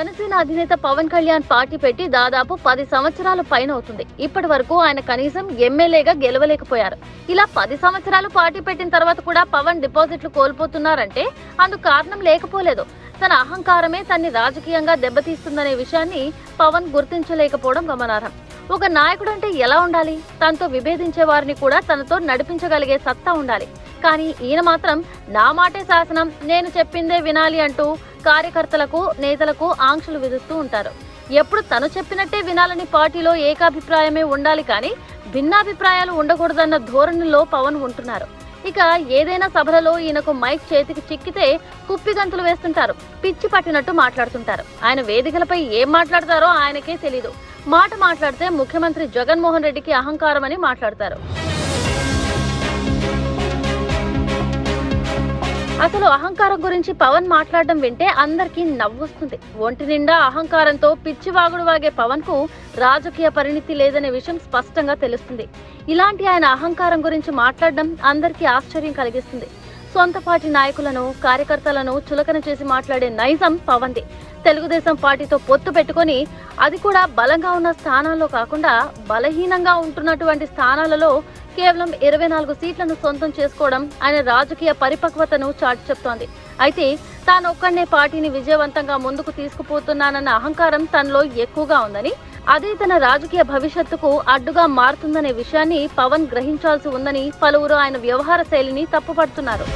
జనసేన అధినేత పవన్ కళ్యాణ్ పార్టీ పెట్టి దాదాపు పది సంవత్సరాల పైన అవుతుంది ఇప్పటి వరకు ఆయన కనీసం ఎమ్మెల్యేగా గెలవలేకపోయారు. ఇలా పది సంవత్సరాలు పార్టీ పెట్టిన తర్వాత కూడా పవన్ డిపాజిట్లు కోల్పోతున్నారంటే అందుకు కారణం లేకపోలేదు. తన అహంకారమే తన్ని రాజకీయంగా దెబ్బతీస్తుందనే విషయాన్ని పవన్ గుర్తించలేకపోవడం గమనార్హం. ఒక నాయకుడు అంటే ఎలా ఉండాలి? తనతో విభేదించే వారిని కూడా తనతో నడిపించగలిగే సత్తా ఉండాలి. కానీ ఈయన మాత్రం నా మాటే శాసనం నేను చెప్పిందే వినాలి అంటూ కార్యకర్తలకు నేతలకు ఆంక్షలు విధిస్తూ ఉంటారు. ఎప్పుడు తను చెప్పినట్టే వినాలని పార్టీలో ఏకాభిప్రాయమే ఉండాలి కానీ భిన్నాభిప్రాయాలు ఉండకూడదన్న ధోరణిలో పవన్ ఉంటున్నారు. ఇక ఏదైనా సభలలో ఈయనకు మైక్ చేతికి చిక్కితే కుప్పిగంతులు వేస్తుంటారు పిచ్చి పట్టినట్టు మాట్లాడుతుంటారు. ఆయన వేదికలపై ఏం మాట్లాడతారో ఆయనకే తెలీదు. మాట మాట్లాడితే ముఖ్యమంత్రి జగన్మోహన్ రెడ్డికి అహంకారం అని మాట్లాడతారు. అసలు అహంకారం గురించి పవన్ మాట్లాడడం వింటే అందరికీ నవ్వొస్తుంది. ఒంటి నిండా అహంకారంతో పిచ్చివాగుడు వాగే పవన్కు రాజకీయ పరిణితి లేదనే విషయం స్పష్టంగా తెలుస్తుంది. ఇలాంటి ఆయన అహంకారం గురించి మాట్లాడడం అందరికీ ఆశ్చర్యం కలిగిస్తుంది. సొంత పార్టీ నాయకులను కార్యకర్తలను చులకన చేసి మాట్లాడే నైజం పవన్ది తెలుగుదేశం పార్టీతో పొత్తు పెట్టుకొని అది కూడా బలంగా ఉన్న స్థానాల్లో కాకుండా బలహీనంగా ఉంటున్నటువంటి స్థానాలలో కేవలం ఇరవై నాలుగు సీట్లను సొంతం చేసుకోవడం ఆయన రాజకీయ పరిపక్వతను చాటి చెప్తోంది. అయితే తాను ఒక్కడనే పార్టీని విజయవంతంగా ముందుకు తీసుకుపోతున్నానన్న అహంకారం తనలో ఎక్కువగా ఉందని అదే తన రాజకీయ భవిష్యత్తుకు అడ్డుగా మారుతుందనే విషయాన్ని పవన్ గ్రహించాల్సి ఉందని పలువురు ఆయన వ్యవహార శైలిని తప్పుపడుతున్నారు.